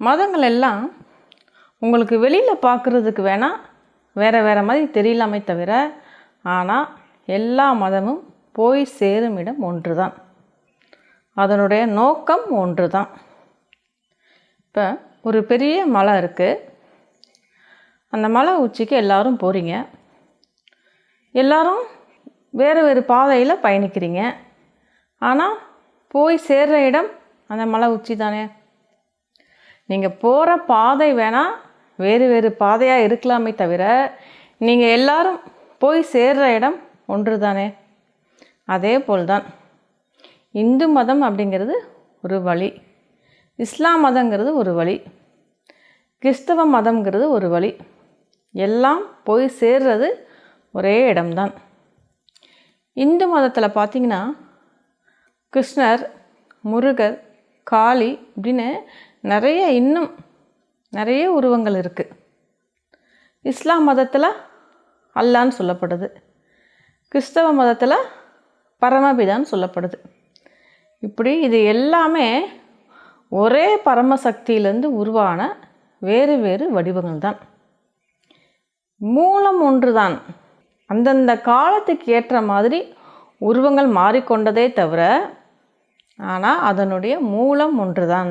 மதங்கள் எல்லாம் உங்களுக்கு வெளியில் பார்க்குறதுக்கு வேணால் வேறு வேறு மாதிரி தெரியலாமே தவிர ஆனால் எல்லா மதமும் போய் சேரும் இடம் ஒன்று தான் அதனுடைய நோக்கம் ஒன்று தான் இப்போ ஒரு பெரிய மலை இருக்குது அந்த மலை உச்சிக்கு எல்லோரும் போகிறீங்க எல்லாரும் வேறு வேறு பாதையில் பயணிக்கிறீங்க. ஆனால் போய் சேர்ற இடம் அந்த மலை உச்சி தானே நீங்கள் போகிற பாதை வேணால் வேறு வேறு பாதையாக இருக்கலாமே தவிர நீங்கள் எல்லாரும் போய் சேர்ற இடம் ஒன்று தானே அதே போல்தான். இந்து மதம் அப்படிங்கிறது ஒரு வழி. இஸ்லாம் மதங்கிறது ஒரு வழி. கிறிஸ்தவ மதம்ங்கிறது ஒரு வழி. எல்லாம் போய் சேர்றது ஒரே இடம்தான். இந்து மதத்தில் பார்த்தீங்கன்னா கிருஷ்ணர் முருகர் காளி இப்படின்னு நிறைய இன்னும் நிறைய உருவங்கள் இருக்குது இஸ்லாம் மதத்தில் அல்லான்னு சொல்லப்படுது. கிறிஸ்தவ மதத்தில் பரமபிதான்னு சொல்லப்படுது. இப்படி இது எல்லாமே ஒரே பரமசக்தியிலேருந்து உருவான வேறு வேறு வடிவங்கள் தான் மூலம் ஒன்று தான் அந்தந்த காலத்துக்கு ஏற்ற மாதிரி உருவங்கள் மாறிக்கொண்டதே தவிர ஆனால் அதனுடைய மூலம் ஒன்று தான்